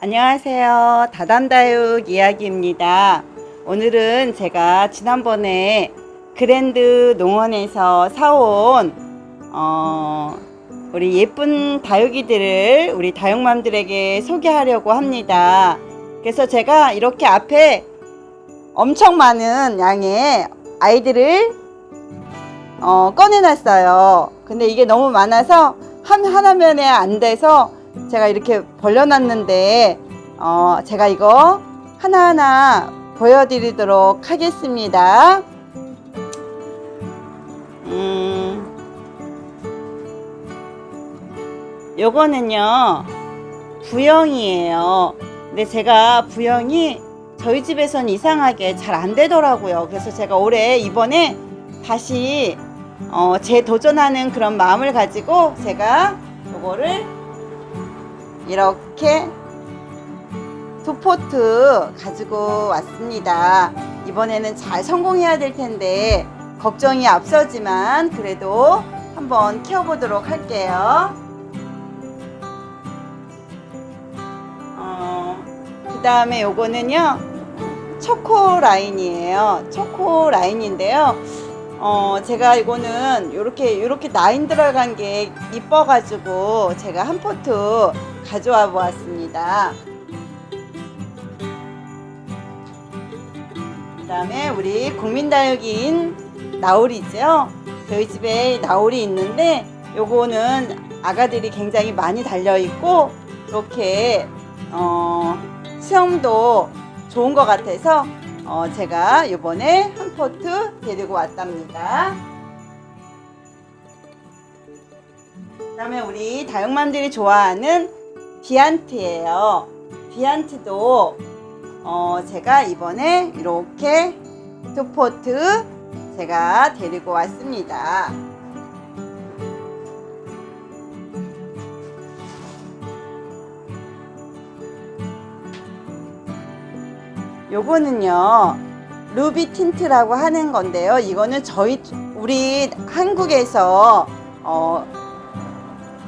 안녕하세요. 다담다육 이야기입니다. 오늘은 제가 지난번에 그랜드 농원에서 사온 어, 우리 예쁜 다육이들을 우리 다육맘들에게 소개하려고 합니다. 그래서 제가 이렇게 앞에 엄청 많은 양의 아이들을 어, 꺼내놨어요. 근데 이게 너무 많아서 한 하나면에 안 돼서 제가 이렇게 벌려놨는데 어, 제가 이거 하나하나 보여드리도록 하겠습니다. 음, 요거는요 부영이에요. 근데 제가 부영이 저희 집에선 이상하게 잘 안 되더라고요. 그래서 제가 올해 이번에 다시 어, 재도전하는 그런 마음을 가지고 제가 요거를 이렇게 두 포트 가지고 왔습니다. 이번에는 잘 성공해야 될 텐데 걱정이 앞서지만 그래도 한번 키워보도록 할게요. 어, 그 다음에 요거는요 초코 라인이에요. 초코 라인인데요. 어, 제가 이거는 요렇게, 요렇게 라인 들어간 게 이뻐가지고 제가 한 포트 가져와 보았습니다. 그 다음에 우리 국민다육인 나올이죠. 저희 집에 나올이 있는데 요거는 아가들이 굉장히 많이 달려있고 이렇게 어, 수영도 좋은 것 같아서 어, 제가 이번에 한 포트 데리고 왔답니다. 그 다음에 우리 다육맘들이 좋아하는 비안트예요. 비안트도 어, 제가 이번에 이렇게 두 포트 제가 데리고 왔습니다. 요거는요 루비 틴트라고 하는 건데요. 이거는 저희 우리 한국에서 어,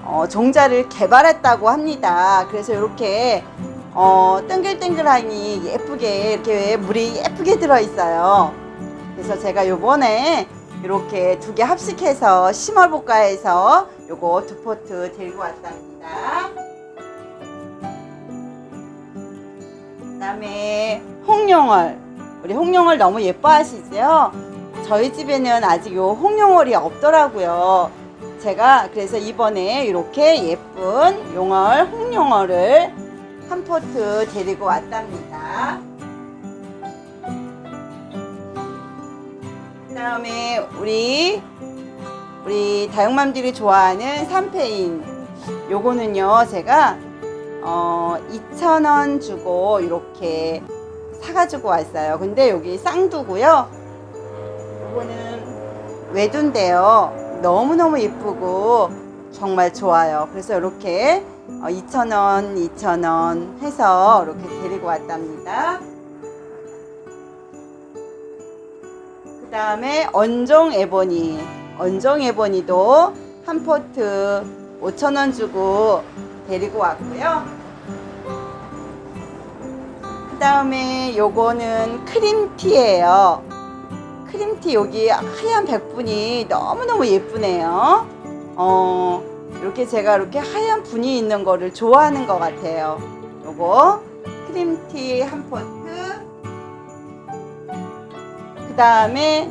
어, 종자를 개발했다고 합니다. 그래서 이렇게 어, 땡글땡글하니 예쁘게 이렇게 물이 예쁘게 들어 있어요. 그래서 제가 요번에 이렇게 두 개 합식해서 심어볼까 해서 요거 두 포트 들고 왔답니다 그다음에 홍룡월 우리 홍룡월 너무 예뻐하시죠? 저희 집에는 아직 요 홍룡월이 없더라고요. 제가 그래서 이번에 이렇게 예쁜 용월 홍룡월을 한 포트 데리고 왔답니다. 그다음에 우리 우리 다육맘들이 좋아하는 삼페인 요거는요 제가 어, 2,000원 주고 이렇게 사가지고 왔어요. 근데 여기 쌍두고요. 이거는 외두인데요. 너무너무 예쁘고 정말 좋아요. 그래서 이렇게 어, 2,000원, 2,000원 해서 이렇게 데리고 왔답니다. 그 다음에 언종 에보니. 언종 에보니도 한 포트 5,000원 주고 데리고 왔고요. 그 다음에 요거는 크림티예요. 크림티 여기 하얀 백분이 너무너무 예쁘네요. 어, 이렇게 제가 이렇게 하얀 분이 있는 거를 좋아하는 것 같아요. 요거 크림티 한 포트. 그 다음에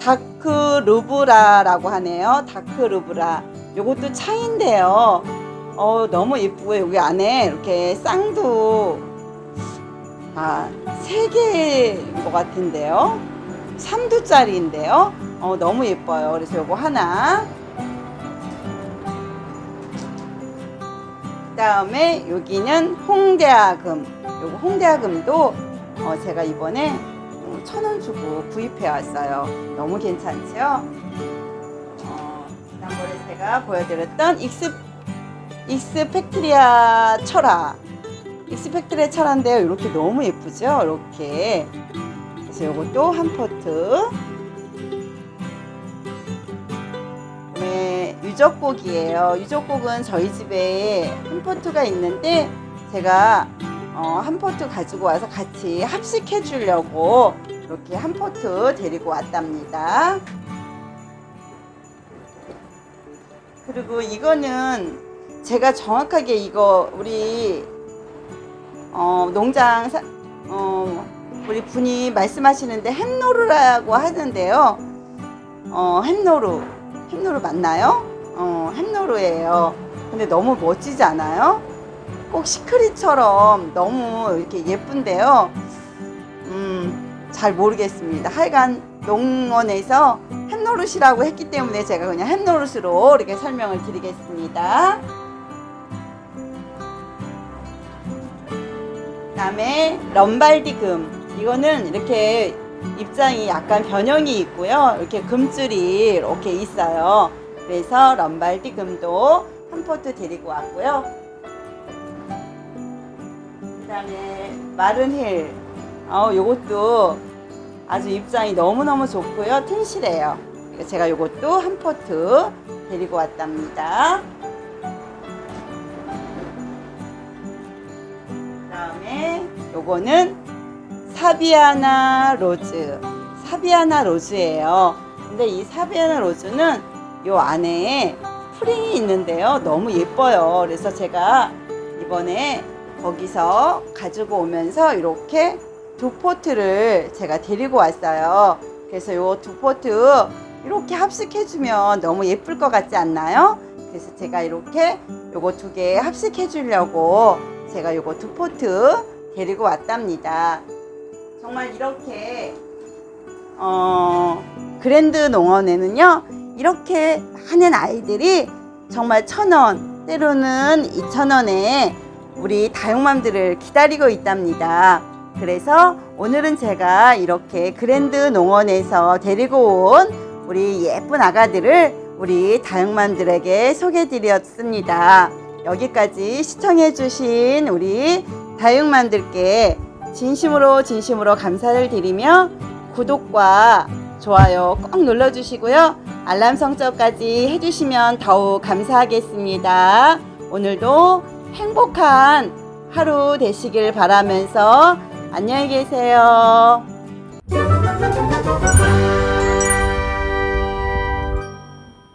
다크 루브라라고 하네요. 다크 루브라. 요것도 차인데요. 어, 너무 예쁘고 여기 안에 이렇게 쌍도 아, 세 개인 것 같은데요. 3두짜리인데요. 어, 너무 예뻐요. 그래서 요거 하나. 그 다음에 여기는 홍대아금. 요거 홍대아금도 어, 제가 이번에 어, 천원 주고 구입해 왔어요. 너무 괜찮죠? 어, 지난번에 제가 보여드렸던 익스, 익스펙트리아 철화. 믹스팩들의 차란데요. 이렇게 너무 예쁘죠? 이렇게. 그래서 이것도 한 포트. 네, 유적곡이에요. 유적곡은 저희 집에 한 포트가 있는데 제가 어, 한 포트 가지고 와서 같이 합식해 주려고 이렇게 한 포트 데리고 왔답니다. 그리고 이거는 제가 정확하게 이거 우리 어, 농장 사, 어, 우리 분이 말씀하시는데 햄노루라고 하는데요. 어, 햄노루. 햄노루 맞나요? 어, 햄노루예요. 근데 너무 멋지지 않아요? 꼭 시크릿처럼 너무 이렇게 예쁜데요. 음, 잘 모르겠습니다. 하여간 농원에서 햄노룻이라고 했기 때문에 제가 그냥 햄노룻으로 이렇게 설명을 드리겠습니다. 그다음에 럼발디금 이거는 이렇게 입장이 약간 변형이 있고요. 이렇게 금줄이 이렇게 있어요. 그래서 럼발디금도 한 포트 데리고 왔고요. 그다음에 마른 힐 어 요것도 아주 입장이 너무너무 좋고요. 튼실해요. 제가 요것도 한 포트 데리고 왔답니다. 요거는 사비아나 로즈. 사비아나 로즈예요. 근데 이 사비아나 로즈는 요 안에 프링이 있는데요. 너무 예뻐요. 그래서 제가 이번에 거기서 가지고 오면서 이렇게 두 포트를 제가 데리고 왔어요. 그래서 요 두 포트 이렇게 합식해주면 너무 예쁠 것 같지 않나요? 그래서 제가 이렇게 요거 두 개 합식해 주려고 제가 요거 두 포트 데리고 왔답니다. 정말 이렇게 어 그랜드 농원에는요 이렇게 많은 아이들이 정말 천 원 때로는 이천 원에 우리 다육맘들을 기다리고 있답니다. 그래서 오늘은 제가 이렇게 그랜드 농원에서 데리고 온 우리 예쁜 아가들을 우리 다육맘들에게 소개해 드렸습니다. 여기까지 시청해 주신 우리 다육맘들께 진심으로 진심으로 감사를 드리며 구독과 좋아요 꼭 눌러 주시고요. 알람 설정까지 해 주시면 더욱 감사하겠습니다. 오늘도 행복한 하루 되시길 바라면서 안녕히 계세요.